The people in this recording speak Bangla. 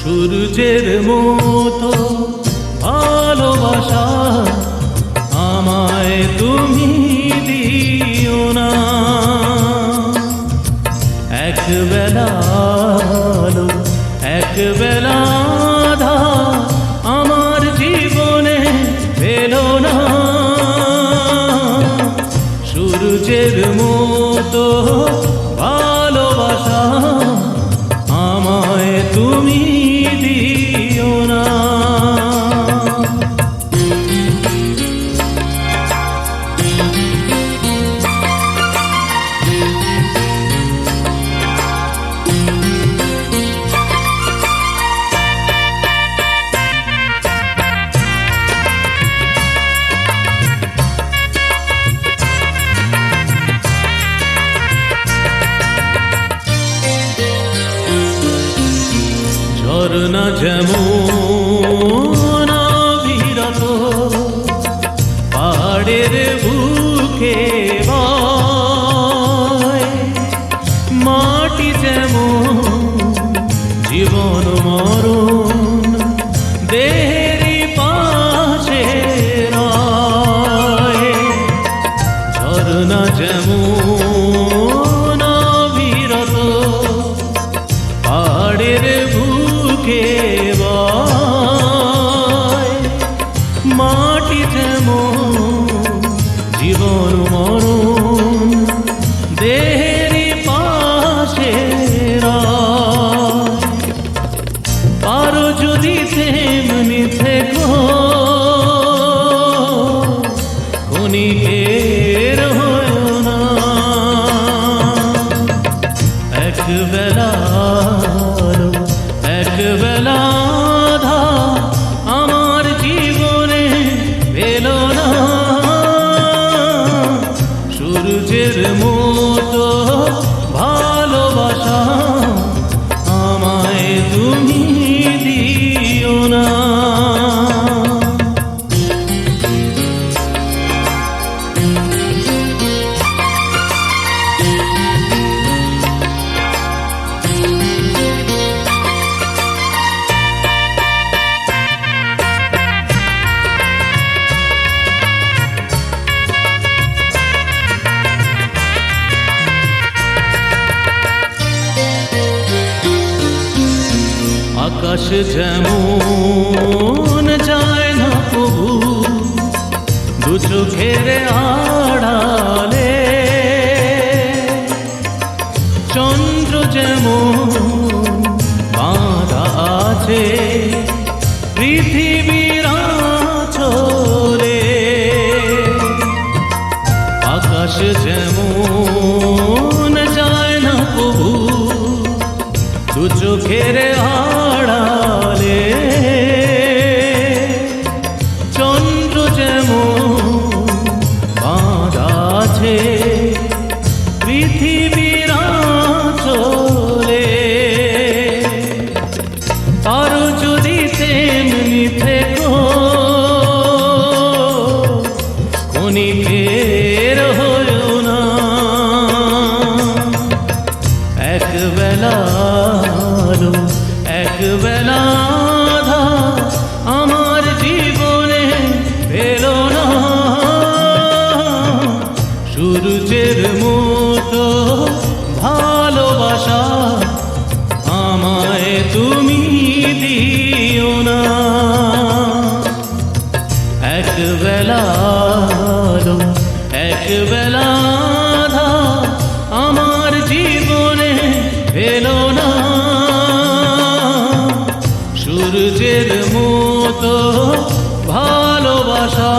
সূর্যের মতো ভালোবাসা ঝরনা যেমন অবিরত পাহাড়ের বুকে মাটি যেমন জীবন মরণ, দেহেরই পাশে ঝরনা যেমন অবিরত পাহাড়ের বুকে বয় মাটি যেমন জীবন মরণ দেহেরই পাশে। পারো যদি তেমনি থেকো ক্ষণিকের হয়েও না এক বেলা আলো, এক বেলা আঁধার আমার জীবনে আকাশ যেমন যায় না প্রভু, দু চোখের আড়ালে। চন্দ্র যেমন বাঁধা আছে পৃথিবীর চলে আকাশ যেমন যায় না প্রভু, দু চোখের ক্ষণিকের হয়েও না। এক বেলা আলো, এক আমার জীবনে পেল না। সূর্যের মতো ভালোবাসা সূর্যের মতো ভালোবাসা।